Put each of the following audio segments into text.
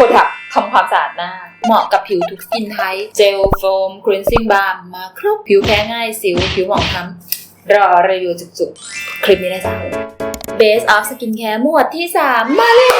ปรดักทำความสะอาดหน้า เหมาะกับผิวทุกสกินไทป์เจลโฟมครีนซิ่งบาร์มาครบผิวแพ้ง่ายสิวผิวหมองคล้ำรอรีวิวจุกๆ คลิปนี้ได้จ้า Base of Skincare หมวดที่ 3 มาแล้ว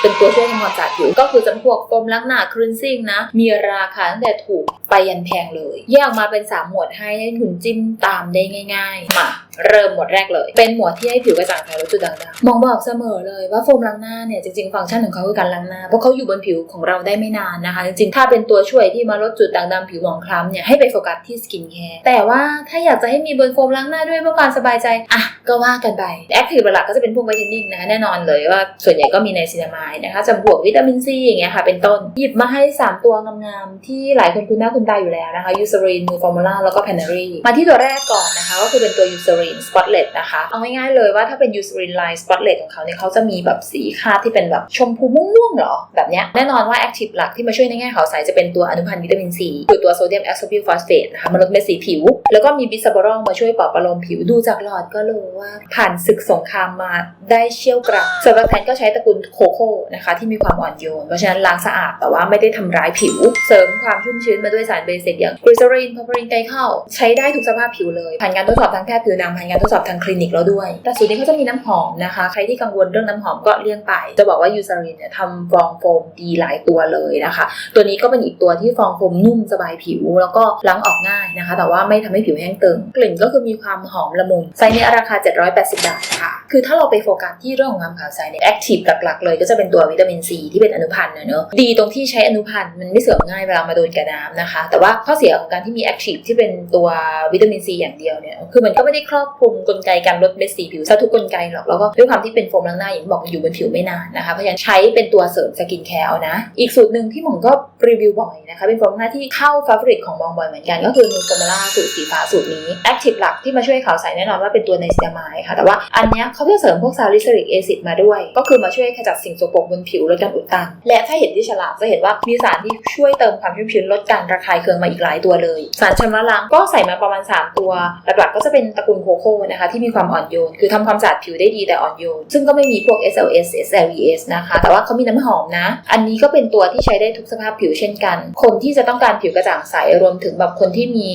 เป็นตัวช่วยทำความสะอาดผิวก็คือจำพวกโฟมล้างหน้าครีนซิ่งนะ มีราคาตั้งแต่ถูกไปยันแพงเลย แยกออกมาเป็น 3 หมวดให้ให้คุณจิ้มตามได้ง่าย ๆ มา เริ่มหมวดแรกเลย เป็นหมวดที่ให้ผิวกระจ่างใสลดจุดด่างดำมองบอกเสมอเลยว่าโฟมล้างหน้าเนี่ยจริงๆฟังก์ชันของเขาคือการล้างหน้าเพราะเขาอยู่บนผิวของเราได้ไม่นานนะคะ จริงๆ ถ้าเป็นตัวช่วยที่มาลดจุดด่างดำผิวหมองคล้ำเนี่ยให้ไปโฟกัสที่สกินแคร์แต่ว่าถ้าอยากจะให้มีบนโฟมล้างหน้าด้วยเพื่อความสบายใจอะก็ว่ากันไปแอคทีฟหลักก็จะเป็นพวกไวท์เทนนิ่งนะคะแน่นอนเลยว่าส่วนใหญ่ก็มีในซินามายนะคะจำพวกวิตามินซีอย่างเงี้ยค่ะเป็นต้นหยิบมาให้ 3 ตัวงามๆที่หลายคนคุ้นหน้าคุ้นตาอยู่แล้วนะคะยูซ r รีนมูฟอร์มูล่าแล้วก็แพนนารีมาที่ตัวแรกก่อนนะคะก็คือเป็นตัวยูซ r รีนสปอตเลตนะคะ เอาง่ายๆเลยว่าถ้าเป็นยูซ r รีนไลน์สปอตเลตของเขาเนี่ยเขาจะมีแบบสีคาดที่เป็นแบบชมพูม่วงๆหรอ แบบเนี้ยแน่นอนว่าแอคทีฟหลักที่มาช่วยในแง่ขาวใสจะเป็นตัวอนุพันธ์วิตามินซีคือตัวโซเดียมแอสโซพิลฟอสเฟตนะคะมันลดเม็ดสีผิว แล้วก็มีบิสบารอลมาช่วยปลอบประโลมผิวดูจากหลอดก็รู้ว่าผ่านศึกสงครามมาได้เชี่ยวกรากส่วนแบแพนก็ใช้ตระกูลโคโค่นะคะที่มีความอ่อนโยน เพราะฉะนั้นล้างสะอาดแต่ว่าไม่ได้ทำร้ายผิว เสริมความชุ่มชื้นมาด้วยสารเบสิกอย่างกรีซอรีนพาปรินไกเข้าใช้ได้ทุกสภาพผิวเลย ผ่านการทดสอบทางแพทย์ผิวหนังผ่านการทดสอบทางคลินิกแล้วด้วย แต่สูตรนี้เขาจะมีน้ำหอมนะคะ ใครที่กังวลเรื่องน้ำหอมก็เลี่ยงไป จะบอกว่ายูซารินเนี่ยทำฟองโฟมดีหลายตัวเลยนะคะ ตัวนี้ก็เป็นอีกตัวที่ฟองโฟมนุ่มสบายผิว แล้วก็ล้างออกง่ายนะคะ แต่ว่าไม่ทำให้ผิวแห้งตึง กลิ่นก็คือมีความหอมละมุน ไซส์นี้ราคา 780 บาทค่ะ คือถ้าเราไปโฟกัสที่เรื่องของความขาวใสเนี่ยแอคทีฟหลักๆ เลยก็จะเป็นตัววิตามินซีที่เป็นอนุพันธ์นะเนอะดีตรงที่ใช้อนุพันธ์มันไม่เสื่อมง่ายเวลามาโดนกับน้ำนะคะ แต่ว่าข้อเสียของการที่มีแอคทีฟที่เป็นตัววิตามินซีอย่างเดียวเนี่ยคือมันก็ไม่ได้ครอบคลุมกลไกการลดเม็ดสีผิวซะทุกกลไกหรอกแล้วก็ด้วยความที่เป็นโฟมล้างหน้าอย่างที่บอกอยู่บนผิวไม่นานนะคะเพราะฉะนั้นใช้เป็นตัวเสริมสกินแคร์เอานะ อีกสูตรหนึ่งที่หมองก็รีวิวบ่อยนะคะเป็นโฟมล้างหน้าที่เข้าฟาฟริตของมองบ่อยเหมือนกัน ก็คือนูโฟมาล่าสูตรสีฟ้าสูตรนี้แอคทีฟหลักที่มาช่วยขาวใสแน่นอนว่าเป็นตัวในซีามายค่ะแต่ว่าอันนี้เขาจะเสริมพวกซาลิซิลิกแอซิดมาด้วย ก็คือมาช่วยขจัดสิ่งสกปรกบนผิวลดการอุดตัน และถ้าเห็นที่ฉลากจะเห็นว่ามีสารที่ช่วยเติมความชุ่มชื้นลดการระคายเคืองมาอีกหลายตัวเลย สารชำระล้างก็ใส่มาประมาณ 3 ตัว หลักๆก็จะเป็นตระกูลโคโคนะคะที่มีความอ่อนโยน คือทำความสะอาดผิวได้ดีแต่อ่อนโยน ซึ่งก็ไม่มีพวก SLS SLES นะคะ แต่ว่าเขามีน้ำหอมนะ อันนี้ก็เป็นตัวที่ใช้ได้ทุกสภาพผิวเช่นกัน คนที่จะต้องการผิวกระจ่างใสรวมถึงแบบคนที่มี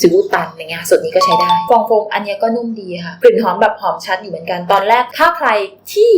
สิวอุดตันอย่างเงี้ยส่วนนี้ก็ใช้ได้ ฟองโฟมอันนี้ก็นุ่มดีค่ะ กลิ่นหอมแบบหอมชัดอยู่เหมือนกัน ตอนแรกถ้าใครที่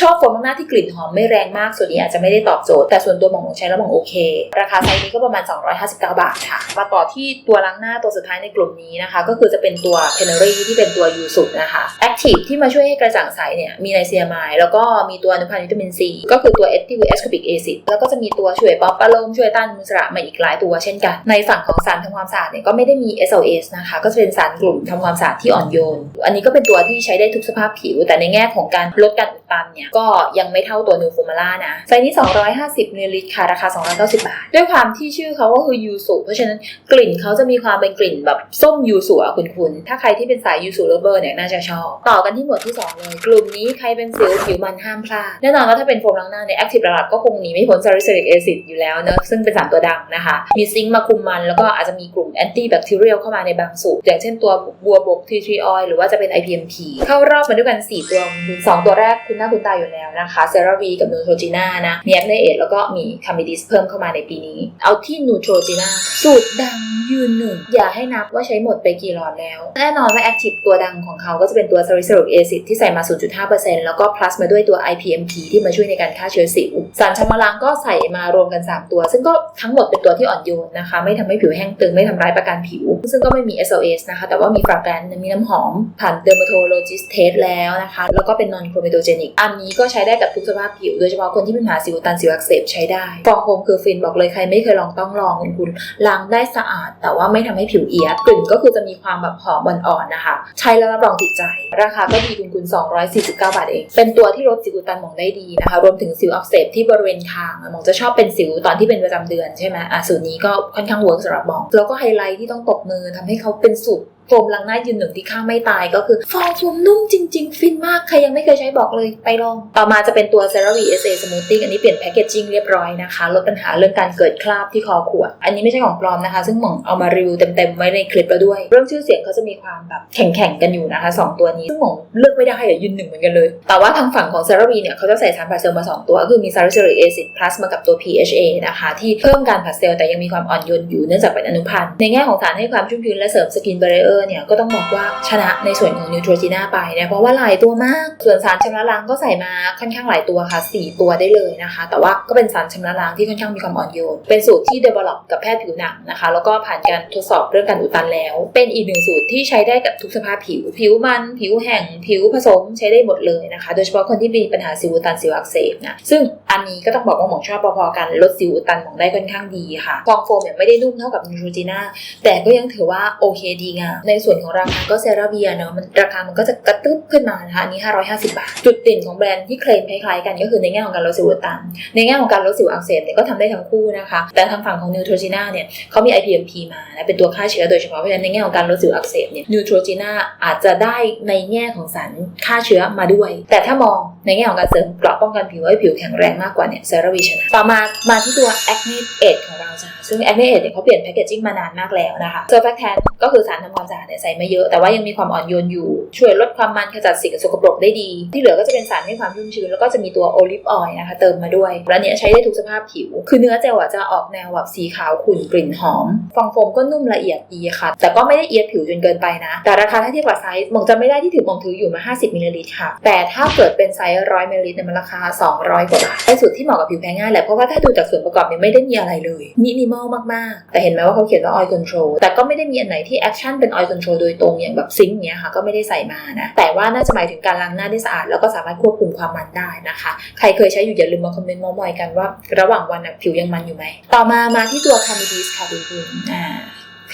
ชอบโฟมล้างหน้าที่กลิ่นหอมไม่แรงมากส่วนนี้อาจจะไม่ได้ตอบโจทย์แต่ส่วนตัวหมองใช้แล้วหมองโอเค ราคาไซส์นี้ก็ประมาณ 259 บาทค่ะมาต่อที่ตัวล้างหน้าตัวสุดท้ายในกลุ่มนี้นะคะ ก็คือจะเป็นตัว p e n a r y ที่เป็นตัวยูสุนะคะ Active ที่มาช่วยให้กระจ่างใสเนี่ยมีไนเซียมายแล้วก็มีตัวอนุพันธ์วิตามินซีก็คือตัว Active Ascorbic Acid แล้วก็จะมีตัวช่วยป๊อปปะโลมช่วยต้านอนุสระมาอีกหลายตัวเช่นกัน ในฝั่งของสารทำความสะอาดเนี่ยก็ไม่ได้มี SLS นะคะก็จะเป็นสารกลุ่มทำความสะอาดที่อ่อนโยน อันนี้ก็เป็นตัวที่ใช้ได้ทุกสภาพผิว แต่ในแง่ของการลดการอุดตันเนี่ยก็ยังไม่เท่าตัวนูโฟมาล่านะไซส์นี้ 250มิลลิลิตรค่ะ ราคา 290 บาท ด้วยความที่ชื่อเขาก็คือยูสุเพราะฉะนั้นกลิ่นเขาจะมีความเป็นกลิ่นแบบส้มยูสุอะคุณคุณ ถ้าใครที่เป็นสายยูสุเลเวอร์เนี่ยน่าจะชอบ ต่อกันที่หมวดที่ 2 เลย กลุ่มนี้ใครเป็นสิวผิวมันห้ามพลาด แน่นอนว่าถ้าเป็นโฟมล้างหน้าเนี่ยแอคทีฟหลักก็คงหนีไม่พ้นซาลิซิลิกแอซิดอยู่แล้วเนอะซึ่งเป็นสารตัวดังนะคะ มีซิงค์มาคุมมันแล้วก็อาจจะมีกลุ่มแอนตี้แบคทีเรียลเข้ามาในบางสูตรอย่างเช่นตัวบัวบกทีทรีออยหรือว่าจะเป็น IPMP เข้ารอบมาด้วยกัน 4 ตัวคุณสองตัวแรกคุณหน้าคุณาอยู่แล้วนะคะเซราวีกับนูโทรจีน่านะมีแอคเนเอทแล้วก็มีคามิดิสเพิ่มเข้ามาในปีนี้ เอาที่นูโทรจีน่าสูตรดังยืนหนึ่ง อย่าให้นับว่าใช้หมดไปกี่หลอดแล้ว แน่นอนว่าแอคทีฟตัวดังของเขาก็จะเป็นตัวซาริซิลิกแอซิดที่ใส่มา 0.5%แล้วก็ plus มาด้วยตัว IPMP ที่มาช่วยในการฆ่าเชื้อสิว สารชำระล้างก็ใส่มารวมกัน 3 ตัว ซึ่งก็ทั้งหมดเป็นตัวที่อ่อนโยนนะคะ ไม่ทำให้ผิวแห้งตึงไม่ทำร้ายประการผิว ซึ่งก็ไม่มี SLS นะคะ แต่ว่ามีฟรากแกรนมีน้ำหอมผ่าน dermatologist test แล้วนะคะ แล้วก็เป็น non chromatogen อันนี้ก็ใช้ได้กับทุกสภาพผิว โดยเฉพาะคนที่เป็นปัญหาสิวตันสิวอักเสบใช้ได้ฟองโฟมคือฟินบอกเลยใครไม่เคยลองต้องลองคุณคุณล้างได้สะอาด แต่ว่าไม่ทำให้ผิวเอียดกลิ่นก็คือจะมีความแบบหอมอ่อนๆนะคะ ใช้แล้วรับรองติดใจ ราคาก็ดีคุณคุณ249 บาทเอง เป็นตัวที่ลดสิวตันหมองได้ดีนะคะ รวมถึงสิวอักเสบที่บริเวณคางหมองจะชอบเป็นสิวตอนที่เป็นประจำเดือนใช่ไหมอะสูตรนี้ก็ค่อนข้างเวิร์กสำหรับหมอง แล้วก็ไฮไลท์ที่ต้องตบมือทำให้เขาเป็นสูตร โฟมล้างหน้ายืนหนึ่งที่ข้างไม่ตายก็คือฟองโฟมนุ่มจริง ๆ ฟินมาก ใครยังไม่เคยใช้บอกเลยไปลอง ต่อมาจะเป็นตัว CeraVe SA Smoothing อันนี้เปลี่ยนแพคเกจจิ้งเรียบร้อยนะคะ ลดปัญหาเรื่องการเกิดคราบที่คอขวด อันนี้ไม่ใช่ของปลอมนะคะ ซึ่งหม่องเอามารีวิวเต็มๆไว้ในคลิปแล้วด้วย เรื่องชื่อเสียงเขาจะมีความแบบแข่งๆกันอยู่นะคะสองตัวนี้ซึ่งหม่องเลือกไม่ได้อะยืนหนึ่งเหมือนกันเลย แต่ว่าทางฝั่งของ CeraVe เนี่ยเขาจะใส่สารผัดเซลล์มาสองตัวก็คือมี salicylic acid plus มากับตัว PHA นะคะที่เพิ่มการผัดเซลล์แต่ยังมีความอ่อนโยนอยู่เนื่องจากเป็นอนุพันธ์ในแง่ของสารให้ความชุ่มชื้นและเสริมสกินเบรเออร์เนี่ยก็ต้องบอกว่าชนะในส่วนของ Neutrogena ไปนะเพราะว่าหลายตัวมากส่วนสารชำระล้างก็ใส่มาค่อนข้างหลายตัวค่ะ 4 ตัวได้เลยนะคะ แต่ว่าก็เป็นสารชำระล้างที่ค่อนข้างมีความอ่อนโยน เป็นสูตรที่ develop กับแพทย์ผิวหนังนะคะ แล้วก็ผ่านการทดสอบเรื่องการอุดตันแล้ว เป็นอีกหนึ่งสูตรที่ใช้ได้กับทุกสภาพผิว ผิวมัน ผิวแห้งผิวผสมใช้ได้หมดเลยนะคะ โดยเฉพาะคนที่มีปัญหาสิวอุดตันสิวอักเสบนะซึ่งอันนี้ก็ต้องบอกว่าหมอชอบพอๆกันลดสิวอุดตันหมองได้ค่อนข้างดีค่ะฟองโฟมเนี่ยไม่ได้นุ่มเท่ากับ Neutrogena แต่ก็ยังถือว่าโอเคดีงามในส่วนของราคาก็เซราเบียเนาะมันราคามันก็จะกระตึ๊บขึ้นมานะคะอันนี้ 550 บาท จุดเด่นของแบรนด์ที่เคลมคล้ายๆกันก็คือในแง่ของการลดสิวอุดตันในแง่ของการลดสิวอักเสบเนี่ยก็ทำได้ทั้งคู่นะคะ แต่ทางฝั่งของ Neutrogena เนี่ยเขามี IPMP มานะเป็นตัวฆ่าเชื้อโดยเฉพาะเพราะฉะนั้นในแง่ของการลดสิวอักเสบเนี่ย Neutrogena อาจจะได้ในแง่ของสารฆ่าเชื้อมาด้วย แต่ถ้ามองในแง่ของการเสริมเกราะป้องกันผิวให้ผิวแข็งแรงมากกว่าเนี่ยเซราวีชนะต่อมามาที่ตัว Acne Aid ของเราจ้ะซึ่ง Acne Aid เนี่ยเขาเปลี่ยนแพคเกจจิ้งมานานมากแล้วนะคะ Surfactant ก็คือสารทำความสะอาดเนี่ยใส่มาเยอะ แต่ว่ายังมีความอ่อนโยนอยู่ ช่วยลดความมันขจัดสิ่งสกปรกได้ดี ที่เหลือก็จะเป็นสารให้ความชุ่มชื้นแล้วก็จะมีตัวโอลิฟออยล์นะคะเติมมาด้วยแล้วเนี้ยใช้ได้ทุกสภาพผิว คือเนื้อเจลอะจะออกแนวแบบสีขาวขุ่นกลิ่นหอมฟองโฟมก็นุ่มละเอียดดีค่ะ แต่ก็ไม่ได้เอียดผิวจนเกินไปนะ แต่ราคาถ้าเทียบกับไซส์มองจะไม่ได้ที่ถือมองถืออยู่มา 50มิลลิลิตรค่ะแต่ถ้าเกิดเป็นไซส์ร้อยมิลลิลิตรมันราคา 200 กว่าบาทเป็นสูตรที่เหมาะกับผิวแพ้ง่ายแหละเพราะว่าถ้าดูจากส่วนประกอบเนี่ยไม่ได้มีอะไรเลยมินิมอลมากๆ แต่เห็นไหมว่าเขาเขียนว่า oil control แต่ก็ไม่ได้มีอันไหนที่แอคชั่นเป็น oil control โดยตรงอย่างแบบซิงค์เนี้ยค่ะก็ไม่ได้ใส่มานะแต่ว่าน่าจะหมายถึงการล้างหน้าได้สะอาดแล้วก็สามารถควบคุมความมันได้นะคะ ใครเคยใช้อยู่อย่าลืมมาคอมเมนต์มอมอยกันว่า ระหว่างวันผิวยังมันอยู่ไหมต่อมามาที่ตัวคามิดิสค่ะคุณคุณอ่า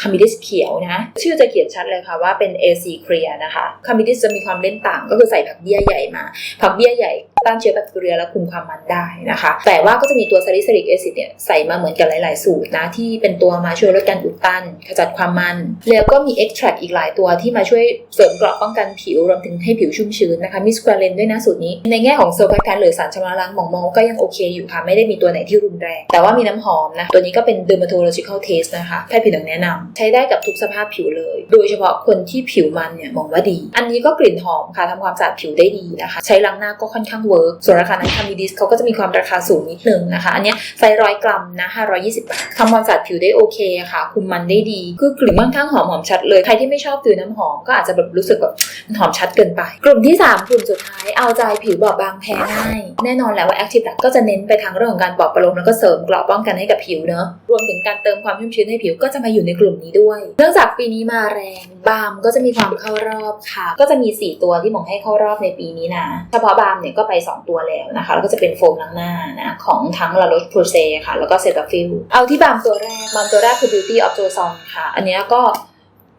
คามิดิสเขียวนะ ชื่อจะเขียนชัดเลยค่ะว่าเป็น AC เคลียนะคะคามิดิสจะมีความเล่นต่างก็คือใส่ผักเบี้ยใหญ่มา ผักเบี้ยใหญ่ ต้านเชื้อแบคทีเรียและคุมความมันได้นะคะ แต่ว่าก็จะมีตัวซาลิซิลิกแอซิดเนี่ยใส่มาเหมือนกันหลาย ๆ สูตรนะที่เป็นตัวมาช่วยลดการอุดตัน ขจัดความมัน แล้วก็มีเอ็กแทรอีกหลายตัวที่มาช่วยเสริมเกราะป้องกันผิวรวมถึงให้ผิวชุ่มชื้นนะคะมีสควอเลนด้วยนะสูตรนี้ ในแง่ของเซอร์ไพรส์หรือสารชำระล้างหมองมองก็ยังโอเคอยู่ค่ะไม่ได้มีตัวไหนที่รุนแรงแต่ว่ามีน้ำหอมนะตัวนี้ก็เป็น dermatological taste นะคะแพทย์ผิวหนังแนะนำใช้ได้กับทุกสภาพผิวเลย โดยเฉพาะคนที่ผิวมันเนี่ยมองว่าดี อันนี้ก็กลิ่นหอมค่ะทำความสะอาดผิวได้ดีนะคะ ใช้ล้างหน้าก็ค่อนข้างเวร์กส่วนราคานั้นคามิดิสเขาก็จะมีความราคาสูงนิดนึงนะคะ อันนี้ไซร้อยกรัมนะ520บาททำความสะอาดผิวได้โอเคค่ะ คุมมันได้ดี คือกลิ่นค่อนข้างหอมหอมชัดเลย ใครที่ไม่ชอบตื่นน้ำหอมก็อาจจะแบบรู้สึกแบบมันหอมชัดเกินไป กลุ่มที่ 3 กลุ่มสุดท้ายเอาใจผิวบอบบางแพ้ง่ายแน่นอนแหล้วว่า Active Plus ก็จะเน้นไปทางเรื่องของการปลอบประโลมแล้วก็เสริมเกราะป้องกันให้กับผิวเนอะรวมถึงการเติมความชุ่มชื้นให้ผิวก็จะมาอยู่ในกลุ่มนี้ด้วย เนื่องจากปีนี้มาแรงบามก็จะมีความเข้ารอบค่ะ ก็จะมี 4 ตัวที่หมองให้เข้ารอบในปีนี้นะ เฉพาะบามเนี่ยก็ไป2 ตัวแล้วนะคะ แล้วก็จะเป็นโฟมล้างหน้านะของทั้งลาโรชพูเซค่ะ แล้วก็เซตาฟิลเอาที่บามตัวแรกบามตัวแรกคือ Beauty of Joseon ค่ะ อันนี้ก็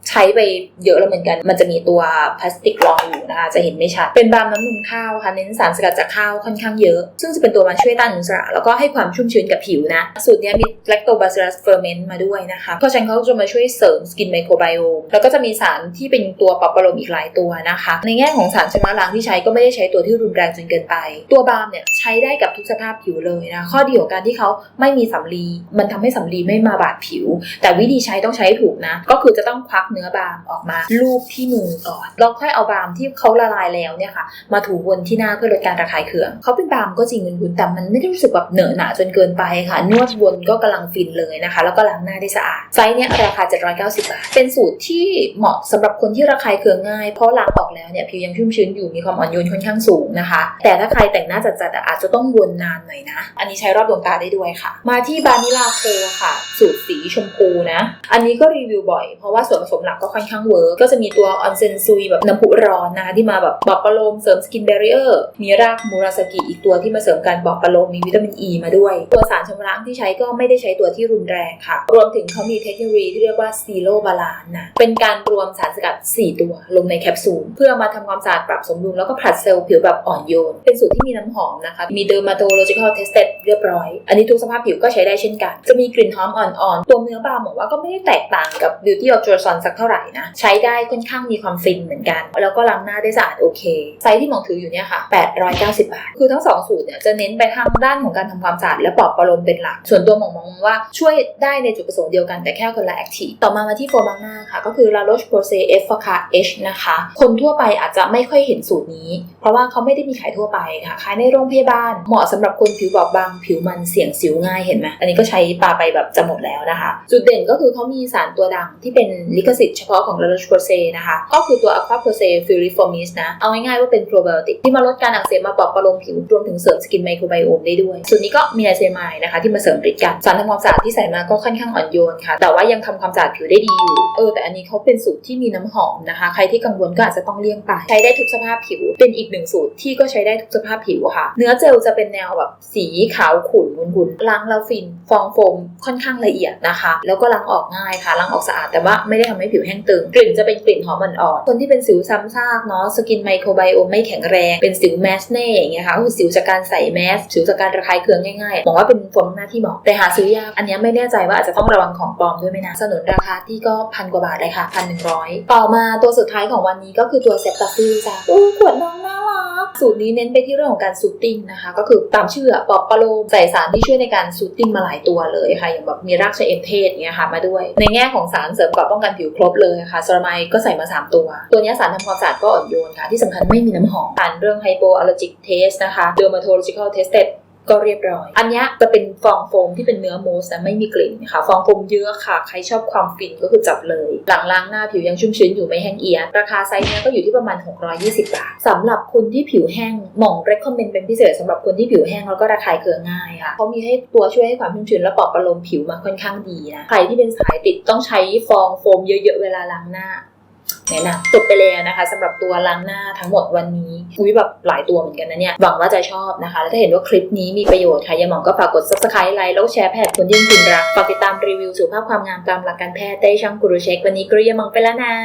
ใช้ไปเยอะแล้วเหมือนกัน มันจะมีตัวพลาสติกรองอยู่นะคะ จะเห็นไม่ชัด เป็นบาล์มน้ำนมข้าวค่ะ เน้นสารสกัดจากข้าวค่อนข้างเยอะ ซึ่งจะเป็นตัวมาช่วยต้านอนุมูลอิสระ แล้วก็ให้ความชุ่มชื้นกับผิวนะ สูตรนี้มี lactobacillus ferment มาด้วยนะคะ เพราะฉะนั้นเขาจะมาช่วยเสริมสกินไมโครไบโอม แล้วก็จะมีสารที่เป็นตัวปรับประโลมอีกหลายตัวนะคะ ในแง่ของสารชำระล้างที่ใช้ก็ไม่ได้ใช้ตัวที่รุนแรงจนเกินไป ตัวบาล์มเนี่ยใช้ได้กับทุกสภาพผิวเลยนะ ข้อดีของการที่เขาไม่มีสำลี มันทำให้สำลีไม่มาบาดผิว แต่วิธีใช้ต้องใช้ถูกนะ ก็คือจะต้องควักเนื้อบาล์มออกมาลูบที่มือก่อนแล้วค่อยเอาบาล์มที่เขาละลายแล้วเนี่ยค่ะมาถูวนที่หน้าเพื่อลดการระคายเคืองเขาเป็นบาล์มก็จริงคุณแต่มันไม่ได้รู้สึกแบบเหนอะหนะจนเกินไปค่ะ นวดวนก็กำลังฟินเลยนะคะ แล้วก็ล้างหน้าได้สะอาดไซส์เนี้ยราคา 790 บาท เป็นสูตรที่เหมาะสำหรับคนที่ระคายเคืองง่ายเพราะล้างออกแล้วเนี่ยผิวยังชุ่มชื้นอยู่มีความอ่อนโยนค่อนข้างสูงนะคะ แต่ถ้าใครแต่งหน้าจัดๆอาจจะต้องวนนานหน่อยนะ อันนี้ใช้รอบดวงตาได้ด้วยค่ะ มาที่บานิลาโคค่ะ สูตรสีชมพูนะ อันนี้ก็รีวิวบ่อยเพราะว่าส่วนผสมหลักก็ค่อนข้างเวิร์กก็จะมีตัวออนเซนซุยแบบน้ำพุร้อนนะคะที่มาแบบบอกประโลมเสริมสกินเบรียร์มีรากมูราสกิอีกตัวที่มาเสริมการบอกประโลมมีวิตามินอ e ีมาด้วย ตัวสารชำระล้างที่ใช้ก็ไม่ได้ใช้ตัวที่รุนแรงค่ะ รวมถึงเขามีเทคโนโลยีที่เรียกว่าซีโรบาลานนะเป็นการรวมสารสกัด 4 ตัวลงในแคปซูลเพื่อมาทำความสะอาดปรับสมดุลแล้วก็ผลัดเซลล์ผิวแบบอ่อนโยน เป็นสูตรที่มีน้ำหอมนะคะ มี dermatological tested เรียบร้อย อันนี้ทุกสภาพผิวก็ใช้ได้เช่นกัน จะมีกลิ่นหอมอ่อนๆ ตัวเนื้อบาล์บอกว่าก็ไม่ได้แตกต่างกับ Beauty of Joseon สักเท่าไหร่นะ ใช้ได้ค่อนข้างมีความฟินเหมือนกัน แล้วก็ล้างหน้าได้สะอาดโอเค ไซส์ที่หมองถืออยู่เนี่ยค่ะ 890 บาท คือทั้งสองสูตรเนี่ยจะเน้นไปทางด้านของการทำความสะอาดและปลอบประโลมเป็นหลัก ส่วนตัวหมองมองว่าช่วยได้ในจุดประสงค์เดียวกันแต่แค่คนละแอคทีฟต่อมามาที่โฟมล้างหน้าค่ะ ก็คือ La Roche Posay F f a c a H นะคะ คนทั่วไปอาจจะไม่ค่อยเห็นสูตรนี้ เพราะว่าเขาไม่ได้มีขายทั่วไปค่ะขายในโรงพยาบาล เหมาะสำหรับคนผิวบอบบางผิวมันเสี่ยงสิวง่ายเห็นไหมอันนี้ก็ใช้ปาไปแบบจะหมดแล้วนะคะ จุดเด่นก็คือเขามีสารตัวดังที่เป็นลิขสิทธิ์เฉพาะของ La Roche Posay นะคะ ก็คือตัว Aqua Posay Furiformis นะ เอาง่ายๆว่าเป็นโปรไบโอติกที่มาลดการอักเสบมาปอบประโลมผิวรวมถึงเสริมสกินไมโครไบโอมได้ด้วย ส่วนนี้ก็มีไอเซมายนะคะ ที่มาเสริมฤทธิ์กัน สารทำความสะอาดที่ใส่มาก็ค่อนข้างอ่อนโยนค่ะ แต่ว่ายังทำความสะอาดผิวได้ดีอยู่ เออ แต่อันนี้เขาเป็นสูตรที่มีน้ำหอมนะคะ ใครที่กังวลก็อาจจะต้องเลี่ยงไป ใช้ได้ทุกสภาพผิว เป็นอีกหนึ่งสูตรที่ก็ใช้ได้ทุกสภาพผิวค่ะ เนื้อเจลจะเป็นแนวแบบสีขาวขุ่นวุ้นๆล้างแล้วฟิน ฟองโฟมค่อนข้างละเอียดนะคะ แล้วก็ล้างออกง่ายค่ะล้างออกสะอาดแต่ว่าไม่ได้ทำให้ผิวแห้งตึง กลิ่นจะเป็นกลิ่นหอมอ่อนๆคนที่เป็นสิวซ้ำซากเนาะสกินไมโครไบโอมไม่แข็งแรงเป็นสิวแมสเน่อย่างเงี้ยค่ะก็คือสิวจากการใส่แมสสิวจากการระคายเคืองง่ายๆบอกว่าเป็นโฟมหน้าที่เหมาะแต่หาซื้อยากอันนี้ไม่แน่ใจว่าอาจจะต้องระวังของปลอมด้วยไหมนะสนุนราคาที่ก็พันกว่าบาทเลยค่ะพันหนึ่งร้อยต่อมาตัวสุดท้ายของวันนี้ก็คือตัวเซปตาฟิลจ้ะอู้ขวดน้องน่ารัก สูตรนี้เน้นไปที่เรื่องของการซูตติ้งนะคะ ก็คือตามชื่ออะปอบประโลมใส่สารที่ช่วยในการซูตติ้งมาหลายตัวเลยค่ะ อย่างแบบมีรากชะเอมเทศเนี้ยค่ะมาด้วย ในแง่ของสารเสริมเกราะป้องกันผิวครบเลยค่ะซรามายก็ใส่มา 3 ตัว ตัวนี้สารทำความสะอาดก็อ่อนโยนค่ะ ที่สำคัญไม่มีน้ำหอมผ่านเรื่อง hypoallergic test นะคะ dermatological tested ก็เรียบร้อย อันนี้จะเป็นฟองโฟมที่เป็นเนื้อมูสนะไม่มีกลิ่นค่ะฟองโฟมเยอะค่ะ ใครชอบความฟินก็คือจับเลย หลังล้างหน้าผิวยังชุ่มชื้นอยู่ไม่แห้งเอียด ราคาไซส์เนี้ยก็อยู่ที่ประมาณ 620 บาทสำหรับคนที่ผิวแห้งหม่อง recommend เป็นพิเศษสำหรับคนที่ผิวแห้งแล้วก็ระคายเคืองง่ายค่ะเขามีให้ตัวช่วยให้ความชุ่มชื้นและปลอบประโลมผิวมาค่อนข้างดีนะใครที่เป็นสายติดต้องใช้ฟองโฟมเยอะๆเวลาล้างหน้า แนะนำจบไปแล้วนะคะสำหรับตัวล้างหน้าทั้งหมดวันนี้อุ้ยแบบหลายตัวเหมือนกันนะเนี่ยหวังว่าจะชอบนะคะ แล้วถ้าเห็นว่าคลิปนี้มีประโยชน์ค่ะอย่าหมองก็ฝากกด subscribe ไลค์แล้วแชร์แพทคนที่งคุณรักฝากติดตามรีวิวสุขภาพความงามตามหลักการแพทย์ได้ช่องกุรุเช็ควันนี้กรุยามองไปแล้วนะ